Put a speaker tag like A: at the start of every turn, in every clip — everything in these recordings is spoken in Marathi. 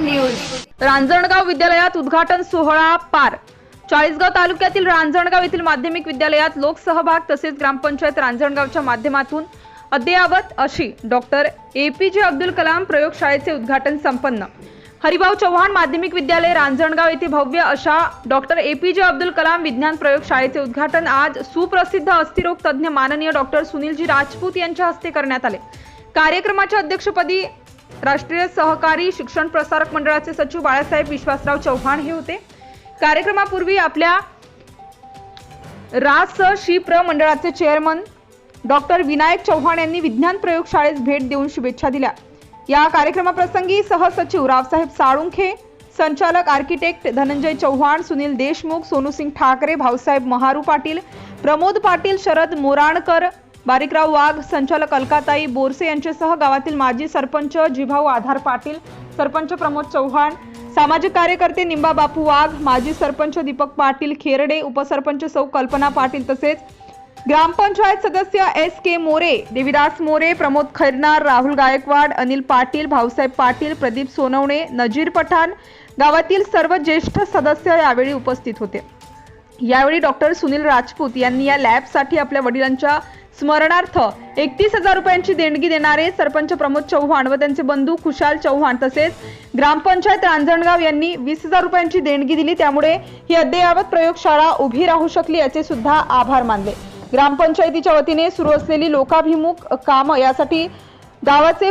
A: न्यूज. रांजणगाव विद्यालयात उद्घाटन सोहळा पार. चाळीसगाव तालुक्यातील रांजणगाव येथील माध्यमिक विद्यालयात लोकसहभाग तसेच ग्रामपंचायत रांजणगावच्या माध्यमातून अद्ययावत अशी डॉक्टर ए पी जे अब्दुल कलाम प्रयोगशाळेचे उद्घाटन संपन्न. हरिभाऊ चव्हाण माध्यमिक विद्यालय रांजणगाव येथे भव्य अशा डॉक्टर ए पी जे अब्दुल कलाम विज्ञान प्रयोगशाळेचे उद्घाटन आज सुप्रसिद्ध अस्थिरोग तज्ज्ञ माननीय डॉक्टर सुनीलजी राजपूत यांच्या हस्ते करण्यात आले. कार्यक्रमाच्या अध्यक्षपदी राष्ट्रीय सहकारी शिक्षण प्रसारक मंडळाचे सचिव बाळासाहेब विश्वासराव चव्हाण हे होते. कार्यक्रमापूर्वी आपल्या रास शिप्र मंडळाचे चेअरमन डॉक्टर विनायक चव्हाण यांनी विज्ञान प्रयोगशाळेस भेट देऊन शुभेच्छा दिल्या. या कार्यक्रमाप्रसंगी सहसचिव रावसाहेब साळुंखे संचालक आर्किटेक्ट धनंजय चव्हाण सुनील देशमुख सोनूसिंग ठाकरे भाऊसाहेब महारू पाटील प्रमोद पाटील शरद मोराणकर बारिकराव वाघ संचालक अलकाताई बोरसे यांच्यासह गावातील माजी सरपंच जिभाऊ आधार पाटील सरपंच प्रमोद चव्हाण सामाजिक कार्यकर्ते निंबा बापू वाघ माजी सरपंच दीपक पाटील खेरडे उपसरपंच सौ कल्पना पाटील तसेच ग्रामपंचायत सदस्य एस के मोरे देविदास मोरे प्रमोद खैरनार राहुल गायकवाड अनिल पाटील भाऊसाहेब पाटील प्रदीप सोनवणे नजीर पठाण गावातील सर्व ज्येष्ठ सदस्य यावेळी उपस्थित होते. यावेळी डॉक्टर सुनील राजपूत यांनी या लॅबसाठी आपल्या वडिलांच्या स्मरणार्थ एकतीस हजार रुपयांची देणगी देणारे सरपंच प्रमोद चव्हाण व त्यांचे बंधू खुशाल चव्हाण तसेच ग्रामपंचायत रांजणगाव यांनी वीस हजार रुपयांची देणगी दिली. त्यामुळे ही अद्ययावत प्रयोगशाळा उभी राहू शकली याचे सुद्धा आभार मानले. ग्रामपंचायतीच्या वतीने सुरू असलेली लोकाभिमुख कामं यासाठी गावाचे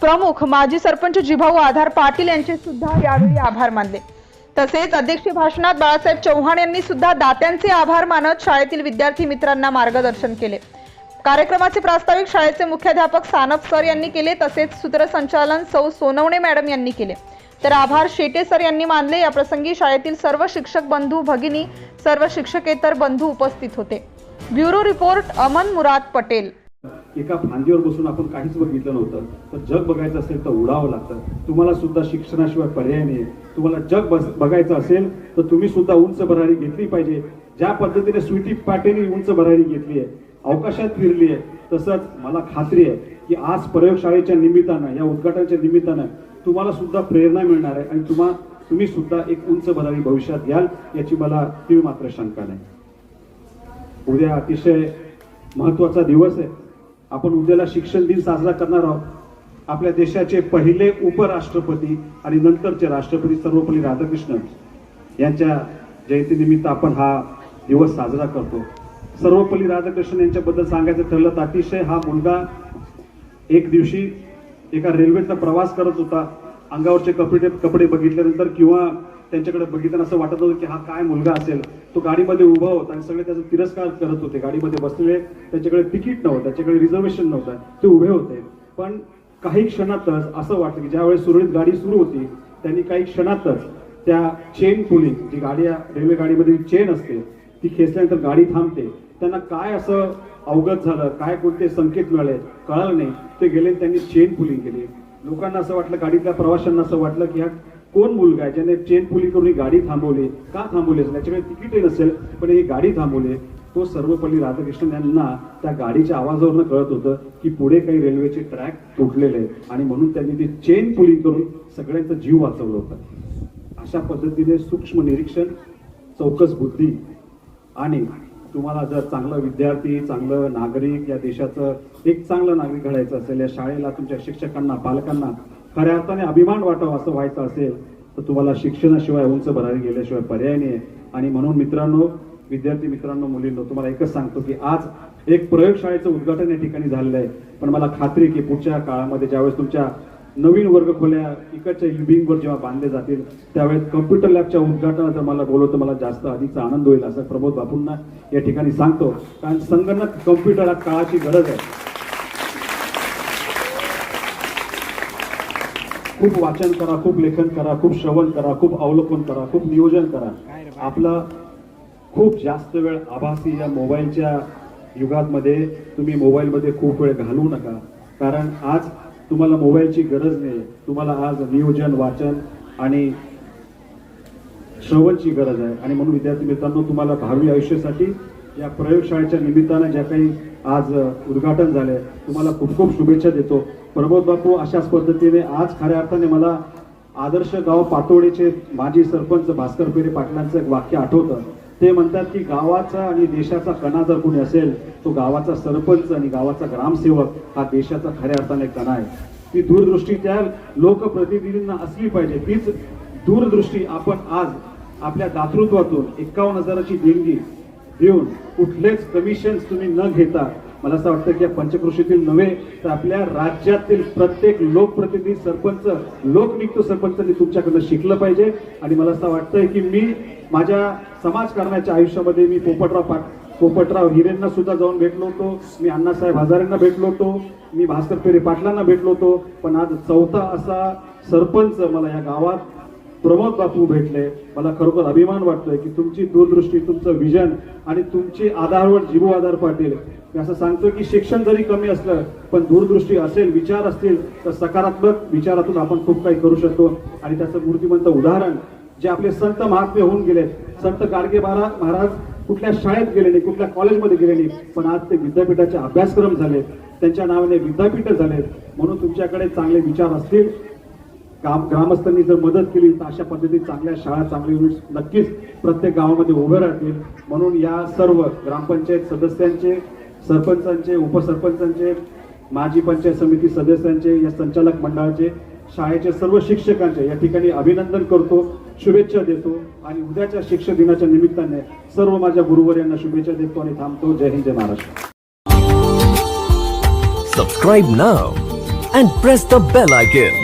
A: प्रमुख माजी सरपंच जिभाऊ आधार पाटील यांचे सुद्धा यावेळी आभार मानले. तसेच अध्यक्ष भाषणात बाळासाहेब चव्हाण यांनी सुद्धा दात्यांचे आभार मानत शाळेतील विद्यार्थी मित्रांना मार्गदर्शन केले. कार्यक्रमाचे प्रास्ताविक शाळेचे मुख्याध्यापक सानप सर यांनी केले तसेच सूत्रसंचालन सौ सोनवणे मॅडम यांनी केले. तर आभार शेटे सर यांनी मानले या प्रसंगी शाळेतील सर्व शिक्षक बंधू भगिनी सर्व शिक्षकेतर बंधू उपस्थित होते. Bureau report Aman Murad Patel.
B: एका फांदीवर बसून आपण काहीच बघितलं नव्हतं. तर जग बघायचं असेल तर उडावं लागतं. तुम्हाला सुद्धा शिक्षणाशिवाय पर्याय नाही तुम्हाला जग बघायचं असेल तर तुम्ही सुद्धा उंच भरारी घेतली पाहिजे. ज्या पद्धतीने स्वीटी पाटेने उंच भरारी घेतली आहे अवकाशात फिरली आहे. तसंच मला खात्री आहे की आज प्रयोगशाळेच्या निमित्तानं या उद्घाटनाच्या निमित्तानं तुम्हाला सुद्धा प्रेरणा मिळणार आहे आणि तुम्हा तुम्ही सुद्धा एक उंच भरारी भविष्यात घ्याल याची मला ती मात्र शंका नाही. उद्या अतिशय महत्त्वाचा दिवस आहे. आपण उद्याला शिक्षण दिन साजरा करणार आहोत. आपल्या देशाचे पहिले उपराष्ट्रपती आणि नंतरचे राष्ट्रपती सर्वपल्ली राधाकृष्णन यांच्या जयंतीनिमित्त आपण हा दिवस साजरा करतो. सर्वपल्ली राधाकृष्णन यांच्याबद्दल सांगायचं ठरलं तर अतिशय हा मुलगा एक दिवशी एका रेल्वेचा प्रवास करत होता. अंगावरचे कपडे कपडे बघितल्यानंतर किंवा त्यांच्याकडे बघितल्यानं असं वाटत होतं की हा काय मुलगा असेल. तो गाडीमध्ये उभा होता आणि सगळे त्याचा तिरस्कार करत होते. गाडीमध्ये बसलेले त्याच्याकडे तिकीट नव्हतं त्याच्याकडे रिझर्वेशन नव्हतं. ते उभे होते. पण काही क्षणातच असं वाटलं की ज्यावेळेस सुरळीत गाडी सुरू होती त्यांनी काही क्षणातच त्या चेन पुलिंग जी गाडी रेल्वे गाडीमध्ये चेन असते ती खेचल्यानंतर गाडी थांबते. त्यांना काय असं अवगत झालं काय कोणते संकेत मिळाले कळालं नाही. ते गेले त्यांनी चेन पुलिंग केली. लोकांना असं वाटलं गाडीतल्या प्रवाशांना असं वाटलं की हा कोण मुलगा आहे ज्याने चेन पुलिंग करून ही गाडी थांबवली का थांबवली असेल? याच्याकडे तिकीटही नसेल पण ही गाडी थांबवली. तो सर्वपल्ली राधाकृष्णन यांना त्या गाडीच्या आवाजावरनं कळत होतं की पुढे काही रेल्वेचे ट्रॅक तुटलेले आहेत. आणि म्हणून त्यांनी ते चेन पुलिंग करून सगळ्यांचा जीव वाचवलं होता. अशा पद्धतीने सूक्ष्म निरीक्षण चौकस बुद्धी आणि तुम्हाला जर चांगलं विद्यार्थी चांगलं नागरिक या देशाचं एक चांगलं नागरिक घडायचं असेल या शाळेला तुमच्या शिक्षकांना पालकांना खऱ्या अर्थाने अभिमान वाटावा असं व्हायचं असेल तर तुम्हाला शिक्षणाशिवाय उंच भरारी गेल्याशिवाय पर्याय नाही आणि म्हणून मित्रांनो विद्यार्थी मित्रांनो मुलींनो तुम्हाला एकच सांगतो की आज एक प्रयोगशाळेचं उद्घाटन या ठिकाणी झालेलं आहे. पण मला खात्री की पुढच्या काळामध्ये ज्यावेळेस तुमच्या नवीन वर्ग खोल्या इकडच्या युबिंगवर जेव्हा बांधले जातील त्यावेळेस कम्प्युटर लॅबच्या उद्घाटनात मला बोलवतं मला जास्त अधिकचा आनंद होईल असं प्रमोद बापूंना या ठिकाणी सांगतो. कारण संगणक कम्प्युटर हा काळाची गरज आहे. खूप वाचन करा खूप लेखन करा खूप श्रवण करा खूप अवलोकन करा खूप नियोजन करा. आपला खूप जास्त वेळ आभासी या मोबाईलच्या युगामध्ये तुम्ही मोबाईलमध्ये खूप वेळ घालवू नका. कारण आज तुम्हाला मोबाईलची गरज नाही. तुम्हाला आज नियोजन वाचन आणि श्रवणची गरज आहे. आणि म्हणून विद्यार्थी मित्रांनो तुम्हाला भावी आयुष्यासाठी या प्रयोगशाळेच्या निमित्तानं ज्या काही आज उद्घाटन झालंय तुम्हाला खूप खूप शुभेच्छा देतो. प्रमोद बापू अशाच पद्धतीने आज खऱ्या अर्थाने मला आदर्श गाव पातोडीचे माजी सरपंच भास्कर पेरे पाटलांचं एक वाक्य आठवतं. ते म्हणतात की गावाचा आणि देशाचा कणा जर कोणी असेल तो गावाचा सरपंच आणि गावाचा ग्रामसेवक हा देशाचा खऱ्या अर्थाने कणा आहे. ती दूरदृष्टी त्या लोकप्रतिनिधींना असली पाहिजे. तीच दूरदृष्टी आपण आज आपल्या दातृत्वातून एकावन्न हजाराची देणगी देऊन कुठलेच कमिशन्स तुम्ही न घेता मला असं वाटतं की या पंचकृषीतील नव्हे तर आपल्या राज्यातील प्रत्येक लोकप्रतिनिधी सरपंच लोकनियुक्त सरपंचांनी तुमच्याकडनं शिकलं पाहिजे. आणि मला असं वाटतंय की मी माझ्या समाजकारणाच्या आयुष्यामध्ये मी पोपटराव पाट पोपटराव हिरेंना सुद्धा जाऊन भेटलो होतो. मी अण्णासाहेब हजारेंना भेटलो होतो. मी भास्कर पेरे पाटलांना भेटलो होतो. पण आज चौथा असा सरपंच मला या गावात प्रमोद बापू भेटले. मला खरोखर अभिमान वाटतोय की तुमची दूरदृष्टी तुमचं विजन आणि तुमची आधारवर जीव आधार पाटील. मी असं सांगतोय की शिक्षण जरी कमी असलं पण दूरदृष्टी असेल विचार असतील तर सकारात्मक विचारातून आपण खूप काही करू शकतो. आणि त्याचं मूर्तिमंत उदाहरण जे आपले संत महात्मे होऊन गेले संत गाडगे महाराज महाराज कुठल्या शाळेत गेले नाही कुठल्या कॉलेजमध्ये गेले नाही पण आज ते विद्यापीठाचे अभ्यासक्रम झाले. त्यांच्या नावाने विद्यापीठ झाले म्हणून तुमच्याकडे चांगले विचार असतील. काम ग्रामस्थांनी जर मदत केली तर अशा पद्धतीने चांगल्या शाळा चांगले युनिट्स नक्कीच प्रत्येक गावामध्ये उभे राहतील. म्हणून या सर्व ग्रामपंचायत सदस्यांचे सरपंचांचे उपसरपंचांचे माजी पंचायत समिती सदस्यांचे या संचालक मंडळाचे शाळेचे सर्व शिक्षकांचे या ठिकाणी अभिनंदन करतो शुभेच्छा देतो आणि उद्याच्या शिक्षक दिनाच्या निमित्ताने सर्व माझ्या गुरुवर यांना शुभेच्छा देतो आणि थांबतो. जय हिंद जय Maharashtra.
C: Subscribe now and press the bell icon